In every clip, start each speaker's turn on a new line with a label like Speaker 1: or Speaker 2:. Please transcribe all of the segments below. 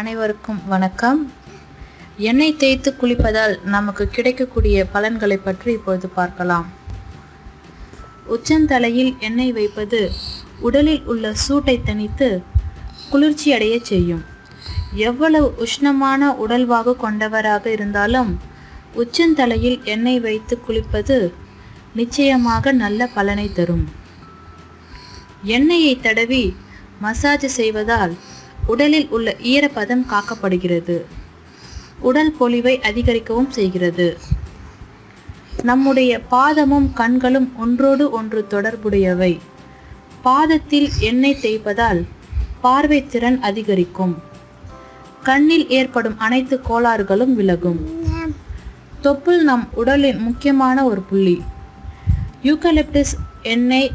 Speaker 1: அனைவருக்கும் வணக்கம். எண்ணெய் தேய்த்து குளிப்பதால் நமக்கு கிடைக்கக்கூடிய பலன்களை பற்றி இப்பொழுது பார்க்கலாம். உச்சந்தலையில் எண்ணெய் வைப்பது உடலில் உள்ள சூட்டை தணித்து குளிர்ச்சி அடைய செய்யும். எவ்வளவு உஷ்ணமான உடல்வாகு கொண்டவராக இருந்தாலும் உச்சந்தலையில் எண்ணெய் வைத்து குளிப்பது நிச்சயமாக நல்ல பலனை தரும். எண்ணெயை தடவி மசாஜ் செய்வதால் உடலில் உள்ள ஈரப்பதம் காக்கப்படுகிறது. உடல் பொலிவை அதிகரிக்கவும் செய்கிறது. நம்முடைய பாதமும் கண்களும் ஒன்றோடு ஒன்று தொடர்புடையவை. பாதத்தில் எண்ணெய் தேய்ப்பதால் பார்வை திறன் அதிகரிக்கும். கண்ணில் ஏற்படும் அனைத்து கோளாறுகளும் விலகும். தொப்புள் நம் உடலின் முக்கியமான ஒரு புள்ளி. யூக்கலிப்டஸ் எண்ணெய்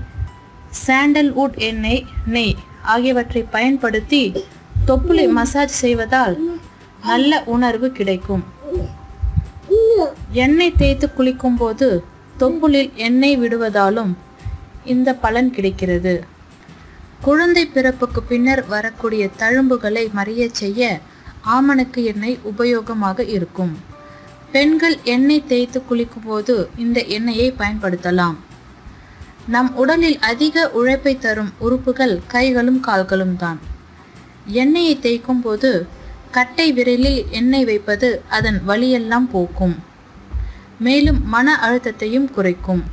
Speaker 1: சாண்டல்வுட் எண்ணெய் நெய் ஆகியவற்றை பயன்படுத்தி தொப்புளை மசாஜ் செய்வதால் நல்ல உணர்வு கிடைக்கும். எண்ணெய் தேய்த்து குளிக்கும் போது தொப்புளில் எண்ணெய் விடுவதாலும் இந்த பலன் கிடைக்கிறது. குழந்தை பிறப்புக்கு பின்னர் வரக்கூடிய தழும்புகளை மறையச் செய்ய ஆமணக்கு எண்ணெய் உபயோகமாக இருக்கும். பெண்கள் எண்ணெய் தேய்த்து குளிக்கும் போது இந்த எண்ணெயை பயன்படுத்தலாம். நம் உடலில் அதிக உழைப்பை தரும் உறுப்புகள் கைகளும் கால்களும் தான். எண்ணெயை தேய்க்கும் போது கட்டை விரலில் எண்ணெய் வைப்பது அதன் வலியெல்லாம் போக்கும். மேலும் மன அழுத்தத்தையும் குறைக்கும்.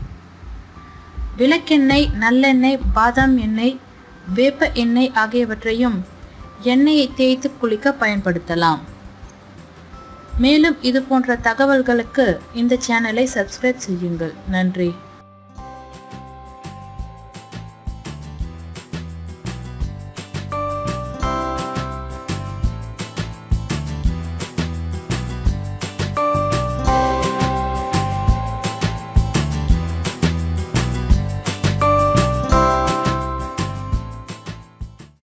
Speaker 1: விளக்கெண்ணெய் நல்லெண்ணெய் பாதாம் எண்ணெய் வேப்ப எண்ணெய் ஆகியவற்றையும் எண்ணெயை தேய்த்து குளிக்க பயன்படுத்தலாம். மேலும் இது போன்ற தகவல்களுக்கு இந்த சேனலை சப்ஸ்கிரைப் செய்யுங்கள். நன்றி.